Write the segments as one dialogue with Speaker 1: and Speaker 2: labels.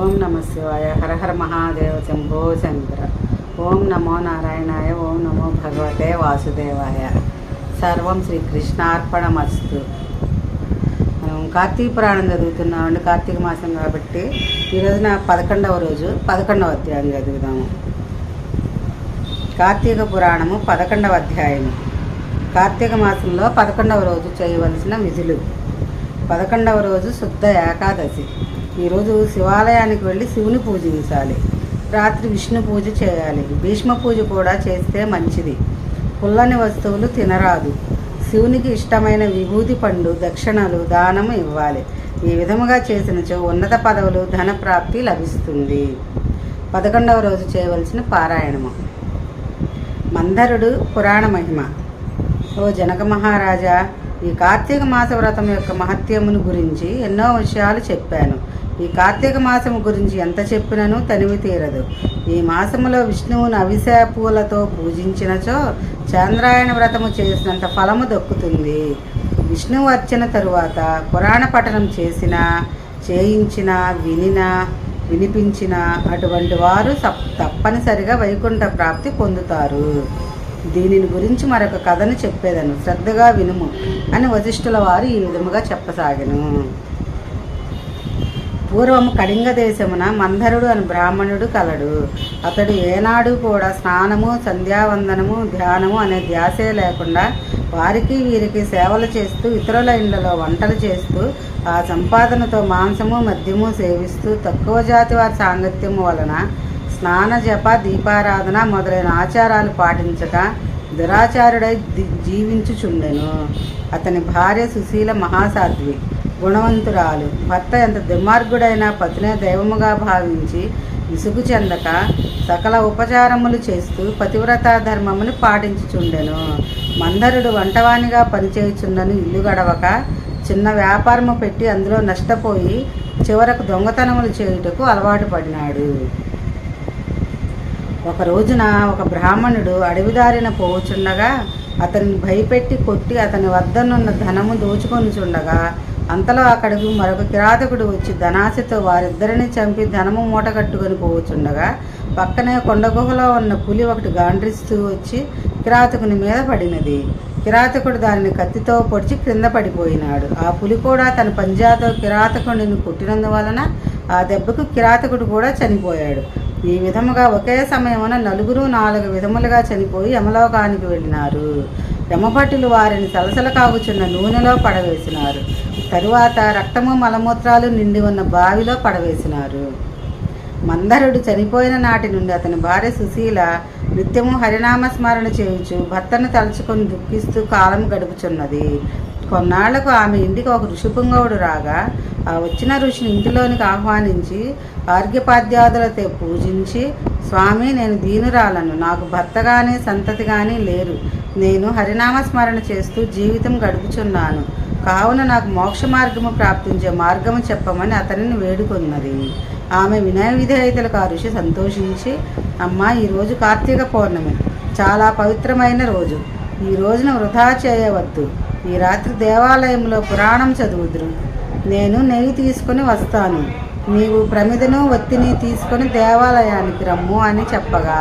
Speaker 1: ఓం నమ శివాయ. హర హర మహాదేవ శంభో శంకర ఓం నమో నారాయణాయ. ఓం నమో భగవతే వాసుదేవాయ. సర్వం శ్రీ కృష్ణార్పణమస్తు. మనం కార్తీక పురాణం చదువుతున్నామండి కార్తీక మాసం కాబట్టి ఈరోజున పదకొండవ రోజు పదకొండవ అధ్యాయం చదువుదాము. కార్తీక పురాణము పదకొండవ అధ్యాయము. కార్తీక మాసంలో పదకొండవ రోజు చేయవలసిన విధులు. పదకొండవ రోజు శుద్ధ ఏకాదశి. ఈరోజు శివాలయానికి వెళ్ళి శివుని పూజించాలి రాత్రి విష్ణు పూజ చేయాలి. భీష్మ పూజ కూడా చేస్తే మంచిది. పుల్లని వస్తువులు తినరాదు. శివునికి ఇష్టమైన విభూతి పండు దక్షిణలు దానము ఇవ్వాలి. ఈ విధముగా చేసినచో ఉన్నత పదవులు ధన ప్రాప్తి లభిస్తుంది. పదకొండవ రోజు చేయవలసిన పారాయణము. మందరుడు పురాణ మహిమ. ఓ జనక మహారాజా ఈ కార్తీక మాస వ్రతం యొక్క మహత్యమును గురించి ఎన్నో విషయాలు చెప్పాను. ఈ కార్తీక మాసము గురించి ఎంత చెప్పినను తనివి తీరదు. ఈ మాసములో విష్ణువును అవిశా పూలతో పూజించినచో చంద్రాయణ వ్రతము చేసినంత ఫలము దక్కుతుంది. విష్ణువు అర్చన తరువాత పురాణ పఠనం చేసిన చేయించిన వినిన వినిపించిన అటువంటి వారు సప్- తప్పనిసరిగా వైకుంఠ ప్రాప్తి పొందుతారు. దీనిని గురించి మరొక కథను చెప్పేదను. శ్రద్ధగా వినుము అని వశిష్ఠుల వారు ఈ విధముగా చెప్పసాగను. పూర్వము కళింగ దేశమున మందరుడు అని బ్రాహ్మణుడు కలడు. అతడు ఏనాడు కూడా స్నానము సంధ్యావందనము ధ్యానము అనే ధ్యాసే లేకుండా వారికి వీరికి సేవలు చేస్తూ ఇతరుల ఇళ్ళలో వంటలు చేస్తూ ఆ సంపాదనతో మాంసము మద్యము సేవిస్తూ తక్కువ జాతి వారి సాంగత్యము వలన స్నాన జప దీపారాధన మొదలైన ఆచారాలు పాటించక దురాచారుడై జీవించుచుండెను. అతని భార్య సుశీల మహాసాధ్వి. గుణవంతురాలు. భర్త ఎంత దుర్మార్గుడైనా పతినే దైవముగా భావించి విసుగు చెందక సకల ఉపచారములు చేస్తూ పతివ్రత ధర్మమును పాటించుచుండెను. మందరుడు వంటవానిగా పనిచేయుచుండను ఇల్లు గడవక చిన్న వ్యాపారము పెట్టి అందులో నష్టపోయి చివరకు దొంగతనములు చేయుటకు అలవాటు పడినాడు. ఒక రోజున ఒక బ్రాహ్మణుడు అడవిదారిన పోవుచుండగా అతన్ని భయపెట్టి కొట్టి అతని వద్దనున్న ధనము దోచుకొనుచుండగా అంతలో అక్కడికి మరొక కిరాతకుడు వచ్చి ధనాశతో వారిద్దరిని చంపి ధనము మూట కట్టుకొని పోవచ్చుండగా పక్కనే కొండ గుహలో ఉన్న పులి ఒకటి గాండ్రిస్తూ వచ్చి కిరాతకుని మీద పడినది. కిరాతకుడు దానిని కత్తితో పొడిచి క్రింద పడిపోయినాడు. ఆ పులి కూడా తన పంజాతో కిరాతకుడిని కొట్టినందువలన ఆ దెబ్బకు కిరాతకుడు కూడా చనిపోయాడు. ఈ విధముగా ఒకే సమయమున నలుగురు నాలుగు విధములుగా చనిపోయి యమలోకానికి వెళ్ళినారు. యమభట్టులు వారిని సలసల కాగుచున్న నూనెలో పడవేసినారు. తరువాత రక్తము మలమూత్రాలు నిండి ఉన్న బావిలో పడవేసినారు. మందరుడు చనిపోయిన నాటి నుండి అతని భార్య సుశీల నిత్యము హరినామ స్మరణ చేయుచు భర్తను తలుచుకొని దుఃఖిస్తూ కాలం గడుపుచున్నది. కొన్నాళ్ళకు ఆమె ఇంటికి ఒక ఋషిపుంగవుడు రాగా ఆ వచ్చిన ఋషిని ఇంటిలోనికి ఆహ్వానించి ఆర్ఘ్యపాద్యాదులతో పూజించి స్వామి నేను దీనురాలను. నాకు భర్త కానీ సంతతి కానీ లేరు. నేను హరినామ స్మరణ చేస్తూ జీవితం గడుపుచున్నాను. కావున నాకు మోక్ష మార్గము ప్రాప్తించే మార్గము చెప్పమని అతనిని వేడుకున్నది. ఆమె వినయ విధేయతలకు ఆ ఋషి సంతోషించి అమ్మ ఈరోజు కార్తీక పౌర్ణమి. చాలా పవిత్రమైన రోజు. ఈ రోజున వృధా చేయవద్దు. ఈ రాత్రి దేవాలయంలో పురాణం చదువుదురు. నేను నెయ్యి తీసుకొని వస్తాను. నీవు ప్రమిదను ఒత్తిని తీసుకొని దేవాలయానికి రమ్ము అని చెప్పగా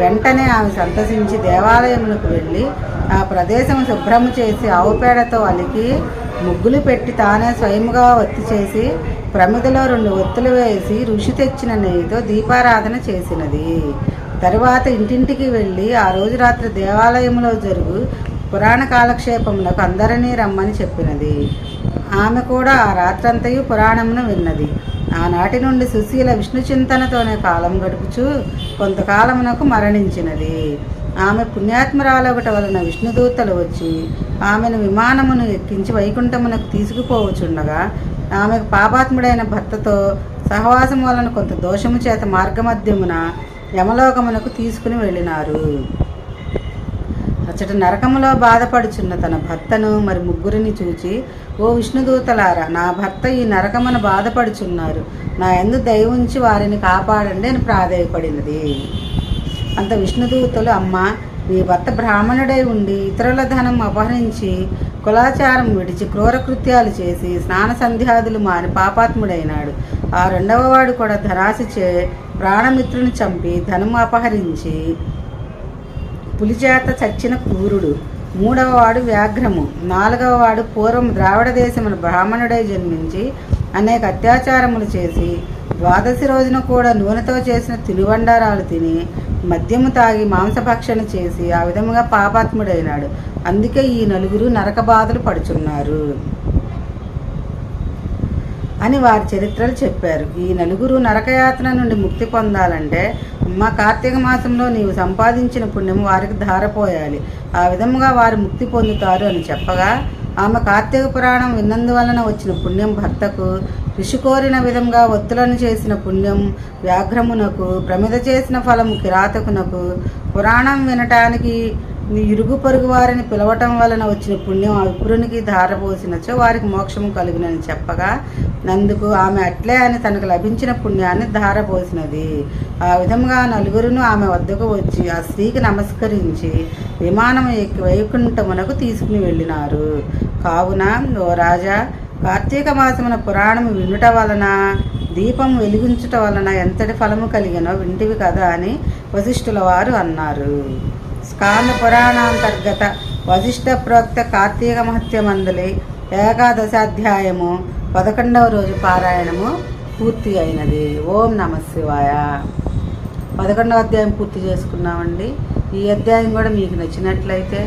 Speaker 1: వెంటనే ఆమె సంతసించి దేవాలయములకు వెళ్ళి ఆ ప్రదేశం శుభ్రము చేసి ఆవుపేడతో అలికి ముగ్గులు పెట్టి తానే స్వయముగా ఒత్తి చేసి ప్రమిదలో రెండు ఒత్తులు వేసి ఋషి తెచ్చిన నెయ్యితో దీపారాధన చేసినది. తరువాత ఇంటింటికి వెళ్ళి ఆ రోజు రాత్రి దేవాలయంలో జరుగు పురాణ కాలక్షేపములకు అందరినీ రమ్మని చెప్పినది. ఆమె కూడా ఆ రాత్రంతయు పురాణమును విన్నది. ఆనాటి నుండి సుశీల విష్ణు చింతనతోనే కాలం గడుపుచు కొంతకాలమునకు మరణించినది. ఆమె పుణ్యాత్మరాలొకటి వలన విష్ణుదూతలు వచ్చి ఆమెను విమానమును ఎక్కించి వైకుంఠమునకు తీసుకుపోవచుండగా ఆమెకు పాపాత్ముడైన భర్తతో సహవాసం వలన కొంత దోషము చేత మార్గమధ్యమున యమలోకమునకు తీసుకుని వెళ్ళినారు. అచ్చట నరకములో బాధపడుచున్న తన భర్తను మరి ముగ్గురిని చూచి ఓ విష్ణుదూతలారా నా భర్త ఈ నరకమును బాధపడుచున్నారు. నా ఎందు దయవుంచి ఉంచి వారిని కాపాడండి అని ప్రాధేయపడినది. అంత విష్ణుదూతలు అమ్మ నీ భర్త బ్రాహ్మణుడై ఉండి ఇతరుల ధనం అపహరించి కులాచారం విడిచి క్రూర కృత్యాలు చేసి స్నాన సంధ్యాదులు మాని పాపాత్ముడైనాడు. ఆ రెండవ వాడు కూడా ధనాశిచే ప్రాణమిత్రుని చంపి ధనం అపహరించి పులిచేత చచ్చిన క్రూరుడు. మూడవవాడు వ్యాఘ్రము. నాలుగవవాడు పూర్వం ద్రావిడ దేశమున బ్రాహ్మణుడై జన్మించి అనేక అత్యాచారములు చేసి ద్వాదశి రోజున కూడా నూనెతో చేసిన తినుబండారాలు తిని మద్యము తాగి మాంసభక్షణ చేసి ఆ విధముగా పాపాత్ముడైనాడు. అందుకే ఈ నలుగురు నరక బాధలు పడుచున్నారు. అని వారి చరిత్రలు చెప్పారు. ఈ నలుగురు నరకయాతన నుండి ముక్తి పొందాలంటే మా కార్తీక మాసంలో నీవు సంపాదించిన పుణ్యం వారికి ధారపోయాలి. ఆ విధముగా వారు ముక్తి పొందుతారు అని చెప్పగా ఆమె కార్తీక పురాణం విన్నందువలన వచ్చిన పుణ్యం భర్తకు ఋషి కోరిన విధంగా ఒత్తులను చేసిన పుణ్యం వ్యాఘ్రమునకు ప్రమిద చేసిన ఫలము కిరాతకునకు పురాణం వినటానికి నీ ఇరుగు పొరుగు వారిని పిలవటం వలన వచ్చిన పుణ్యం ఆ విప్రునికి ధారపోసినచో వారికి మోక్షము కలుగునని చెప్పగా నందుకు ఆమె అట్లే అని తనకు లభించిన పుణ్యాన్ని ధారపోసినది. ఆ విధంగా నలుగురును ఆమె వద్దకు వచ్చి ఆ స్త్రీకి నమస్కరించి విమానం ఎక్కి వైకుంఠమునకు తీసుకుని వెళ్ళినారు. కావున ఓ రాజా కార్తీక మాసమున పురాణము వినుట వలన దీపం వెలిగించుట వలన ఎంతటి ఫలము కలిగినో వింటివి కదా అని వశిష్ఠుల వారు అన్నారు. స్కాంద పురాణాంతర్గత వశిష్ఠ ప్రోక్త కార్తీక మహత్య మందులి ఏకాదశాధ్యాయము పదకొండవ రోజు పారాయణము పూర్తి అయినది. ఓం నమ శివాయ. పదకొండవ అధ్యాయం పూర్తి చేసుకున్నామండి. ఈ అధ్యాయం కూడా మీకు నచ్చినట్లయితే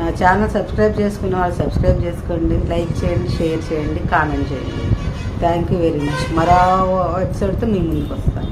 Speaker 1: నా ఛానల్ సబ్స్క్రైబ్ చేసుకున్న వాళ్ళు సబ్స్క్రైబ్ చేసుకోండి. లైక్ చేయండి షేర్ చేయండి కామెంట్ చేయండి. థ్యాంక్ యూ వెరీ మచ్ మరో ఎపిసోడ్తో మీ ముందుకు వస్తాను.